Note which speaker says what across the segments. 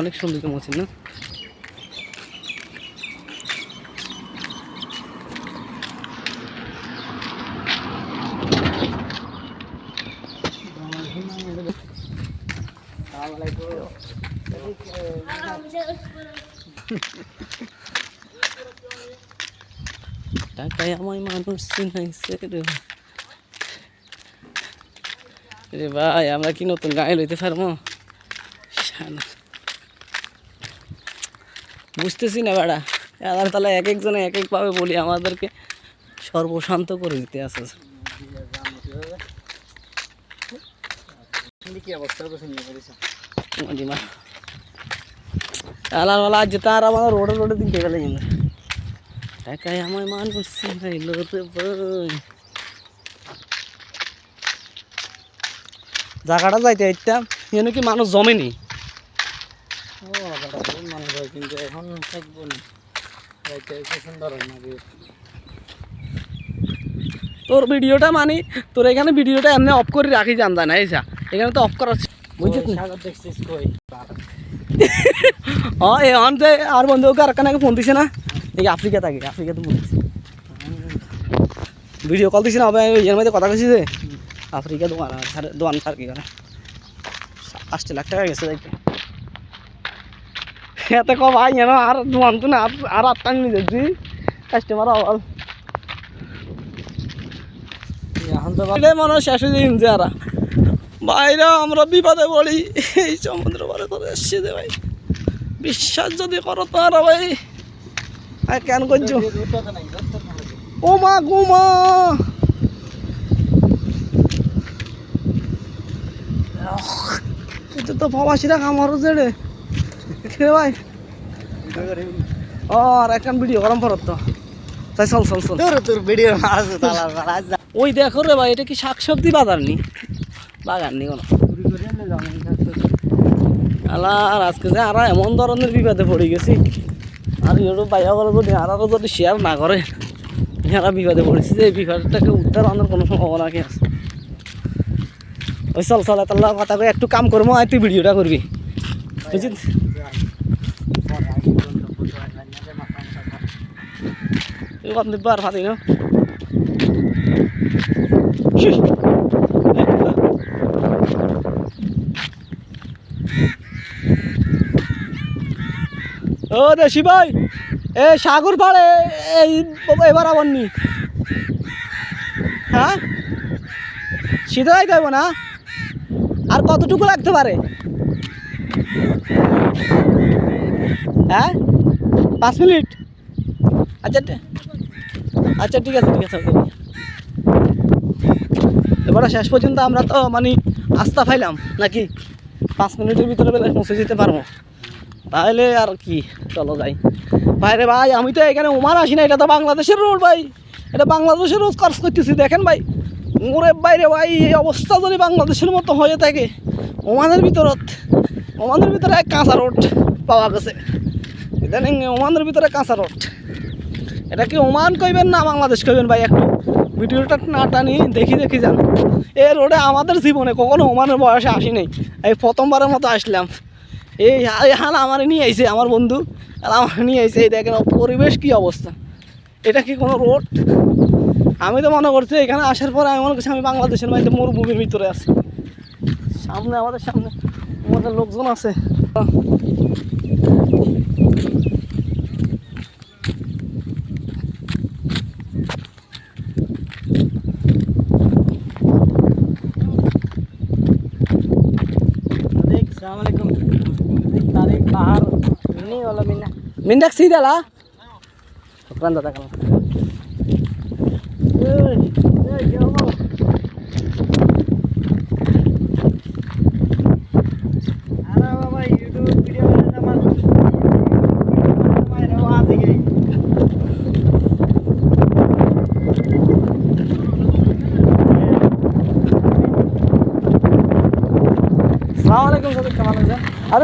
Speaker 1: অনেক সুন্দর মসজিদ, না টাকায় আমায় মানুষ চিনাইছে রে। রে ভাই, আমরা কি নতুন গায়ে লইতে পারব শালা। বুঝতেছি না বেড়া। আল্লাহ তালা এক একজনে এক একভাবে বলি আমাদেরকে সর্বশান্ত করে দিতে আছে। আল্লাহ আল্লাহ আমার রোডে রোডে দিন গেলে টাকায় আমায় মানুষ জায়গাটা যাইতে ইচ্ছাম এখানে কি মানুষ জমেনি?
Speaker 2: ও দাদা মানুষ হয় কিন্তু এখন থাকব না। যাইতে পছন্দ হয় না
Speaker 1: তোর ভিডিওটা মানে তোর এখানে ভিডিওটা এমনি অফ করে রাখি জানতা না এইসা এখানে তো অফ করা বুঝছিস হ্যাঁ এ অন যে আর বন্ধু আর কানে ফোন দিছে না? এই আফ্রিকা থাকে আফ্রিকাতে ফোন দিছে ভিডিও কল দিছে না হবে এর মধ্যে কথা কইছি যে আফ্রিকা দোকান দোকান আর কি করে। পাঁচটা লাখ টাকা গেছে দেখতে। এতে ক ভাই এনো আর দোকান তো না, আর আর আটটা নিয়ে যাচ্ছি। কাস্টমার
Speaker 2: তো
Speaker 1: এটাই মনে হয় শেষ হয়ে যে আর বাইরে আমরা বিপদে পড়ি, এই সমুদ্র পারে করে এসছে যে ভাই। বিশ্বাস যদি করো তো আর ভাই। আর কেন করছ?
Speaker 2: না
Speaker 1: ও মা গো মা। এটা তো প্রবাসীরা খামারও জেড়ে খে ভাই? আর একখান ভিডিও গরম ফরত তো। তাই চল চল চল।
Speaker 2: তোর তোর ভিডিও আছে তালা আজ
Speaker 1: ওই দেখো রে ভাই এটা কি শাক সবজি বাজার নি? বাগান নি কোনো।
Speaker 2: চুরি করে এনে যাও
Speaker 1: আলা আজকে যে আর এমন ধরনের বিপদে পড়ে গেছি। আর ইউটিউব বাইয়া যদি আর যদি শেয়ার না করে এরা বিপদে পড়েছি যে এই বিপদটাকে উদ্ধার আনার কোনো সম্ভাবনা কি আছে? ওই চল চল তাহলে কথা একটু কাম করব আর তুই ভিডিওটা করবি। বুঝছিস তুই কত দিব্বা আর ফাঁদি না ও দেশি ভাই, এ, সাগর পাড়ে, এই এবার আবার নি। হ্যাঁ? শীতে যাইতে না? আর কতটুকু লাগতে পারে? হ্যাঁ? পাঁচ মিনিট? আচ্ছা আচ্ছা ঠিক আছে ঠিক আছে। এবারে শেষ পর্যন্ত আমরা তো মানে আস্থা পাইলাম, নাকি? পাঁচ মিনিটের ভিতরে বেলা পৌঁছে যেতে পারব। তাহলে আর কি, চলো যাই। ভাইরে ভাই, আমি তো এখানে ওমান আসি না, এটা তো বাংলাদেশের রোড ভাই। এটা বাংলাদেশের রোজ খরচ করতেছি, দেখেন ভাই। ওরে বাইরে ভাই, এই অবস্থা যদি বাংলাদেশের মতো হয়ে থাকে ওমানের ভিতরত, ওমানের ভিতরে এক কাঁচা রোড পাওয়া গেছে। ইদানিং ওমানের ভিতরে কাঁচা রোড। এটা কি ওমান কইবেন না বাংলাদেশ কইবেন ভাই? একটু ভিডিওটা না টানি, দেখি দেখি যান। এ রোডে আমাদের জীবনে কখনো ওমানের বয়সে আসি নাই। এই প্রথমবারের মতো আসলাম। এই হাল আমার নিয়ে আইছে, আমার বন্ধু। আর আমার নিয়ে আইছে, এই দেখেন পরিবেশ কি অবস্থা। এটা কি কোনো রোড? আমি তো মনে করছি এখানে আসার পরে আমি মনে করছি আমি বাংলাদেশের মধ্যে মরুভূমির ভিতরে আছি। সামনে আমাদের সামনে আমাদের লোকজন আছে
Speaker 2: Mindak sida lah. Sukran datang. Hey, hey,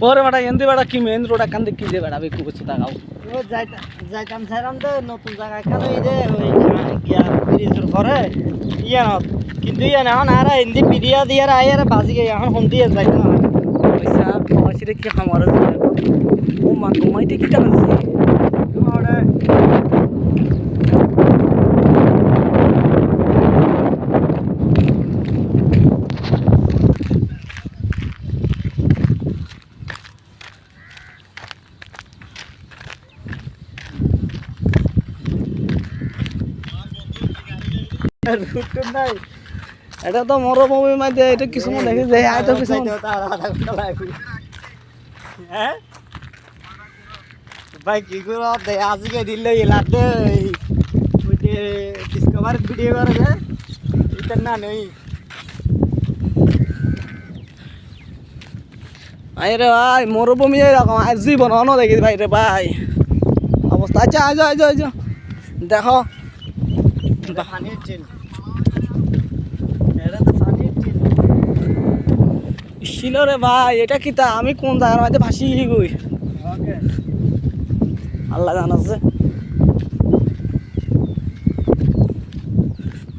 Speaker 1: ওরে বেটা এনতে বেটা কি মেন রোড এখান থেকে কি যে বেটা একটু কিছু দেখাও
Speaker 2: ও যাইতা যাইতাম ছাইরাম তো নতুন জায়গায় কেন এই যে ওই গিয়া ব্রিজের পরে ইয়ে না কিন্তু ইয়ে না এখন আর হিন্দি পিডিয়া দিয়ে আর বাজি গিয়ে এখন হন্দি দিয়ে যাইতাম
Speaker 1: পয়সা পয়সা কি খামার ও মা ঘুমাইতে কি টানছে
Speaker 2: নাই।
Speaker 1: এটা তো মরুভূমির মধ্যে এটা কিছু দেখি যে
Speaker 2: হ্যাঁ? ভাই কি করে? আজকে দিল ওইটে ডিসকভার ভিডিও করে যে এটা না নেই।
Speaker 1: আই রে ভাই মরুভূমি এরকম আর জীবন অন দেখি ভাই রে ভাই। অবস্থা আচ্ছা আজ আজ আজ দেখো।
Speaker 2: পানির টিন এটা তো পানির টিন
Speaker 1: ছিল রে ভাই এটা কি তা? আমি কোন জায়গার মধ্যে ফাঁসি গই আল্লাহ জানাচ্ছে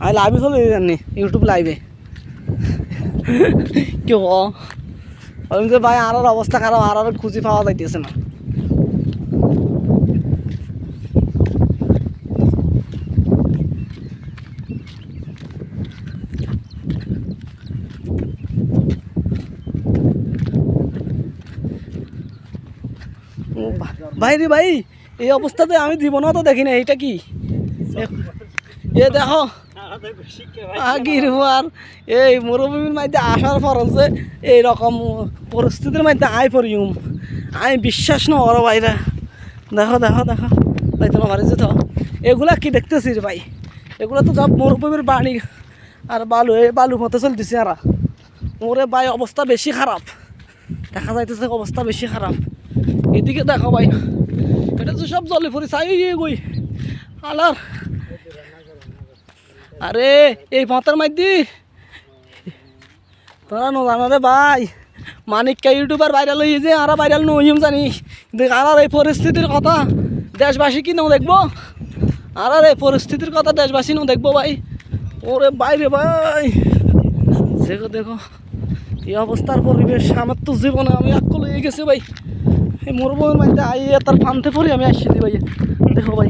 Speaker 1: আমি লাইভে চলে জানি ইউটিউব লাইভে কি ভাই আর অবস্থা খারাপ আর আর খুঁজি পাওয়া যাইতেছে না ও ভা- ভাই রে ভাই, এই অবস্থাতে আমি জীবনও তো দেখি না এইটা কি? এ দেখো আর এই মরুভূমির মধ্যে আসার পর হচ্ছে এইরকম পরিস্থিতির মধ্যে আই পড়িম আমি বিশ্বাস না ওর ভাইরা দেখো দেখো দেখো, ভাই তোমার বাড়িতে তো এগুলা কি দেখতেছি রে ভাই? এগুলো তো সব মরুভূমির বাণী আর বালু বালু মতো চলতেছে আর ওরে ভাই, অবস্থা বেশি খারাপ। দেখা যাইতেছে অবস্থা বেশি খারাপ। এদিকে দেখো ভাই। এটা তো সব জলে পড়ে চাই গই। আলার। আরে, এই পথের মধ্যে। তোরা নো জানো রে ভাই। মানিককে ইউটিউবার ভাইরাল হয়ে যে আরা ভাইরাল নইম জানি। কিন্তু আর এই পরিস্থিতির কথা দেশবাসী কি নাও দেখব? আর এই পরিস্থিতির কথা দেশবাসী নাও দেখব ভাই। ওরে বাইরে ভাই। দেখো দেখো। এই অবস্থার পরিবেশ আমার তো জীবনে আমি আকল হয়ে গেছে ভাই। এই মরুভূমির মধ্যে আই তার ফানতে পড়ে আমি আসছি ভাই দেখো ভাই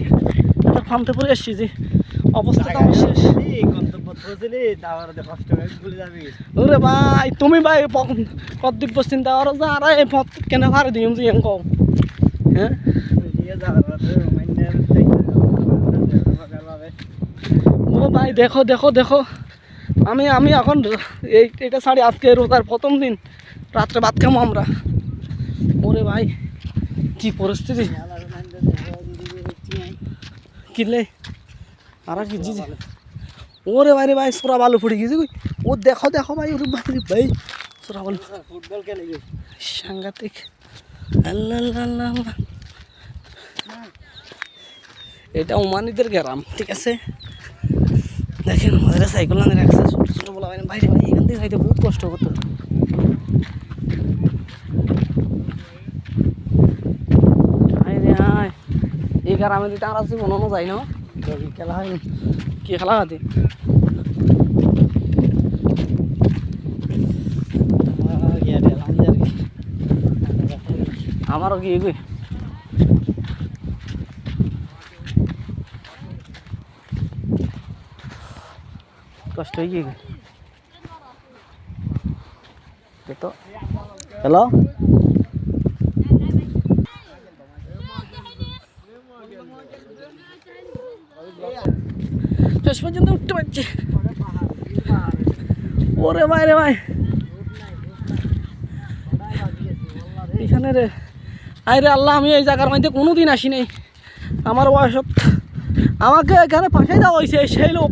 Speaker 1: তার ফানতে পড়ে আসছি যে অবস্থা তো আমার শেষ। ওরে ভাই, তুমি ভাই কর্তব্য চিন্তা করো যে, আর এই পথ কেন ভাড়া দিম যে কও হ্যাঁ? ও ভাই, দেখো দেখো দেখো। আমি আমি এখন এই এটা ছাড়ি আজকে রোজার প্রথম দিন। রাত্রে ভাত খামো আমরা। ওরে ভাই, কি পরিস্থিতি? কিনলে আর কি জি জি। ওরে ভাই রে ভাই, সোরা বালু ফুটে গেছে। ও দেখো দেখো ভাই, ওরে ভাই ভাই, সোরা বালু।
Speaker 2: ফুটবল খেলে
Speaker 1: সাংঘাতিক। আল্লাহ আল্লাহ আল্লাহ। এটা ওমানিদের গ্রাম, ঠিক আছে? দেখেন আমাদের সাইকেল রাখছে ছোট ছোট বলা বাইরে ভাই এখান থেকে যাইতে বহুত কষ্ট করতে হয়। আয় রে আয় এই গ্রামে দিতে আর আছে কোনো যায় না।
Speaker 2: খেলা হয়।
Speaker 1: কি খেলা হাতে আমারও কি এগুই কষ্ট হয়ে গিয়ে তো হ্যালো? শেষ পর্যন্ত উঠতে পারছি। ওরে ভাই, রে ভাই। এখানে রে। আরে আল্লাহ, আমি এই জায়গার মধ্যে কোনো দিন আসি নাই আমার বয়স আমাকে এখানে পাঠাই দেওয়া হয়েছে সেই লোক।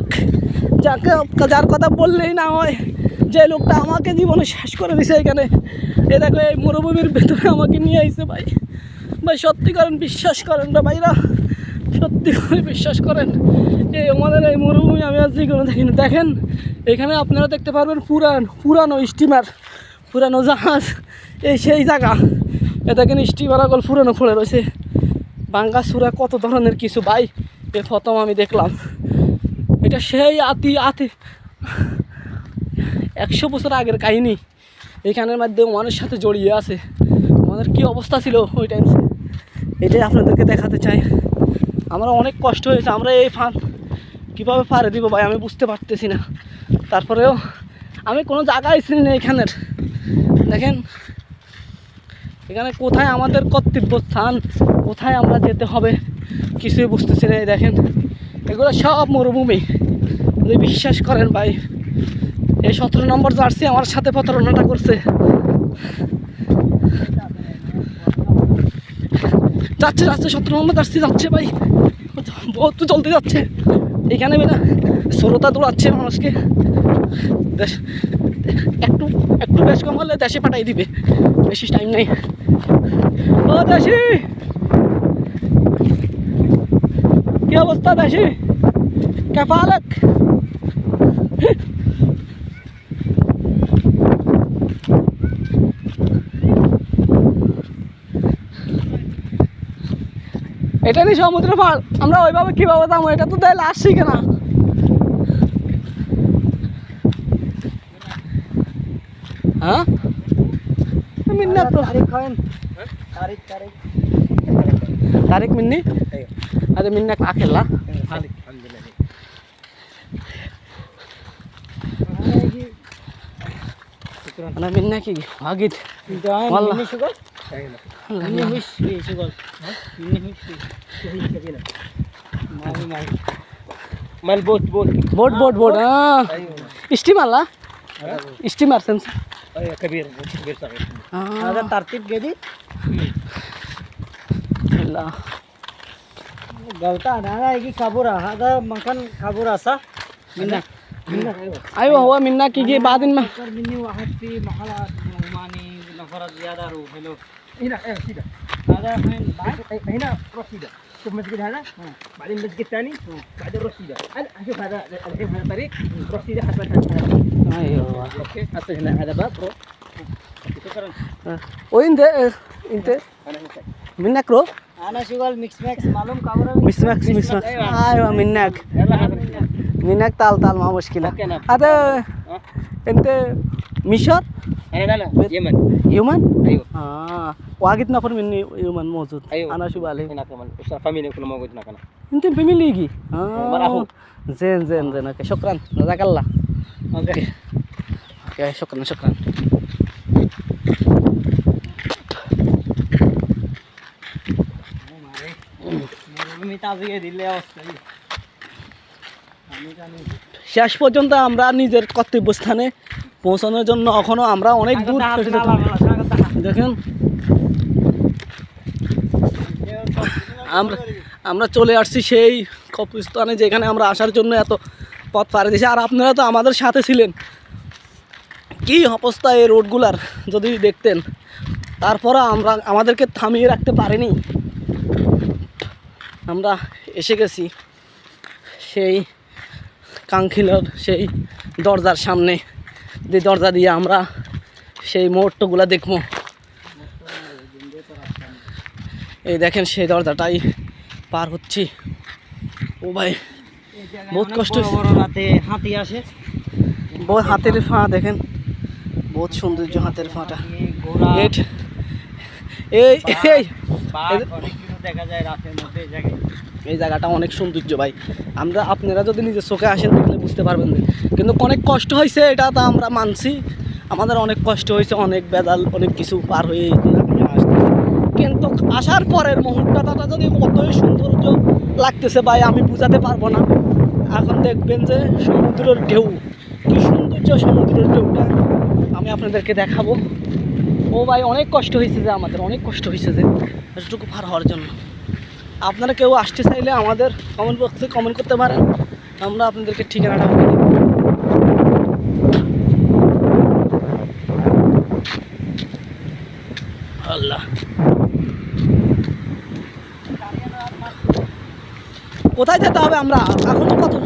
Speaker 1: যাকে যার কথা বললেই না হয়। যে লোকটা আমাকে জীবনে শেষ করে দিছে এখানে। এ দেখো, এই মরুভূমির ভেতরে আমাকে নিয়ে আইছে ভাই। ভাই, সত্যি করেন, বিশ্বাস করেন রে ভাইরা। সত্যি করে বিশ্বাস করেন? এই আমাদের এই মরুভূমি আমি আজ কোনো দেখিনি। দেখেন, এখানে আপনারা দেখতে পারবেন পুরান, পুরানো স্টিমার, পুরানো জাহাজ। এই সেই জায়গা। এ দেখেন, স্টিমার আগল পুরানো খুলে রয়েছে। বাঙ্গা সুরা কত ধরনের কিছু, ভাই? এ প্রথম আমি দেখলাম। এটা সেই আতি আতি। একশো বছর আগের কাহিনী। এখানের মাধ্যমে মানুষের সাথে জড়িয়ে আছে। আমাদের কি অবস্থা ছিল ওই টাইমে এটাই আপনাদেরকে দেখাতে চাই। আমরা অনেক কষ্ট হয়েছে, আমরা এই ফান কীভাবে পারে দিব ভাই আমি বুঝতে পারতেছি না। তারপরেও আমি কোনো জায়গায় ছিলি না এখানের। দেখেন, এখানে কোথায় আমাদের কর্তব্য স্থান কোথায় আমরা যেতে হবে কিছুই বুঝতেছি না দেখেন। এগুলো সব মরুভূমি। যদি বিশ্বাস করেন ভাই, এই সতেরো নম্বর জার্সি আমার সাথে প্রতারণাটা করছে। যাচ্ছে যাচ্ছে, সতেরো নম্বর জার্সি যাচ্ছে ভাই। বহুত চলতে যাচ্ছে। এখানে বেটা শ্রোতা দৌড়াচ্ছে মানুষকে। একটু একটু বেশ কম হলে দেশে পাঠাই দিবে। বেশি টাইম নেই। ও দেশি! কি অবস্থা দেশি? কেফালক! এটা নিয়ে সমুদ্র পাড়। আমরা ওইভাবে কীভাবে যাব? এটা তো তাহলে আসছি কিনা হ্যাঁ? মিন্না তো।
Speaker 2: তারিখ
Speaker 1: মিন্নি? আরে মিন্না কা খেলা। মানে মিন্না কি? ভাগিত।
Speaker 2: ini huis ini
Speaker 1: sungguh ini huis huis kerja lah mari mari
Speaker 2: mal boat boat
Speaker 1: boat
Speaker 2: boat boat ah
Speaker 1: steamer
Speaker 2: lah steamer sen Kabir Kabir साहब अगर तरतीब के दी अल्लाह
Speaker 1: गलता ना आएगी काबूरा अगर मखन काबूरा
Speaker 2: सा मिन्ना अयो हुआ मिन्ना कीजिए बाद में روح هنا إيه كده هذا فين بعد؟ هنا روح كده شوف مسجد هذا بعدين مسجد ثاني بعدين روح كده شوف هذا الحين هذا طريق روح كده حسب
Speaker 1: أيوة.
Speaker 2: أوكي حط هنا هذا باب روح. شكرا.
Speaker 1: وين ده انت؟
Speaker 2: هنا
Speaker 1: منك رو؟
Speaker 2: أنا شغال ميكس ماكس معلوم كاميرا
Speaker 1: مش ماكس مش ماكس. أيوة. منك. منك تعال تعال ما
Speaker 2: أوكي أنا
Speaker 1: هذا انت مشر
Speaker 2: انا لا لا يمن
Speaker 1: يومن
Speaker 2: ايوه
Speaker 1: آه واجد نفر مني يومن موجود
Speaker 2: أيوة.
Speaker 1: أنا شو بالي
Speaker 2: هناك كمان أسرة فاميلي كله موجود هناك أنا
Speaker 1: انت فاميلي اه
Speaker 2: مرحبا.
Speaker 1: زين زين زين اوكي شكرا جزاك الله
Speaker 2: اوكي
Speaker 1: اوكي شكرا شكرا
Speaker 2: মরুভূমিতে আজকে দিলে অবস্থা কি? আমি জানি
Speaker 1: শেষ পর্যন্ত আমরা নিজের কর্তব্যস্থানে পৌঁছানোর জন্য এখনও আমরা অনেক দূর। দেখেন। আমরা আমরা চলে আসছি সেই কবরস্থানে যেখানে আমরা আসার জন্য এত পথ পাড়ি দিয়েছি। আর আপনারা তো আমাদের সাথে ছিলেন। কি অবস্থা এই রোডগুলার যদি দেখতেন। তারপরে আমরা আমাদেরকে থামিয়ে রাখতে পারিনি। আমরা এসে গেছি সেই কাঙ্ক্ষিলর সেই দরজার সামনে। যে দরজা দিয়ে আমরা সেই মুহূর্তগুলো দেখব। এই দেখেন সেই দরজাটাই পার হচ্ছি। ও ভাই বহুত কষ্ট
Speaker 2: রাতে হাতি আসে।
Speaker 1: বহুত হাতের ফা দেখেন। বহুত সৌন্দর্য হাতের ফাটা। এই এই।
Speaker 2: দেখা যায় রাতের মধ্যে এই
Speaker 1: জায়গাটা অনেক সৌন্দর্য ভাই। আমরা, আপনারা যদি নিজের চোখে আসেন দেখলে বুঝতে পারবেন। কিন্তু অনেক কষ্ট হয়েছে এটা তো আমরা মানছি। আমাদের অনেক কষ্ট হয়েছে, অনেক বেদাল, অনেক কিছু পার হয়ে কিন্তু আসার পরের মুহূর্তটা যদি কতই সৌন্দর্য লাগতেছে ভাই, আমি বুঝাতে পারব না। এখন দেখবেন যে সমুদ্রের ঢেউ, কি সৌন্দর্য সমুদ্রের ঢেউটা। আমি আপনাদেরকে দেখাবো। ও ভাই, অনেক কষ্ট হয়েছে যে আমাদের, অনেক কষ্ট হয়েছে যে, এতটুকু পার হওয়ার জন্য। আপনারা কেউ আসতে চাইলে আমাদের কমেন্ট বক্সে কমেন্ট করতে পারেন। আমরা আপনাদেরকে ঠিকানাটা আল্লাহ। কোথায় যেতে হবে আমরা? এখন কত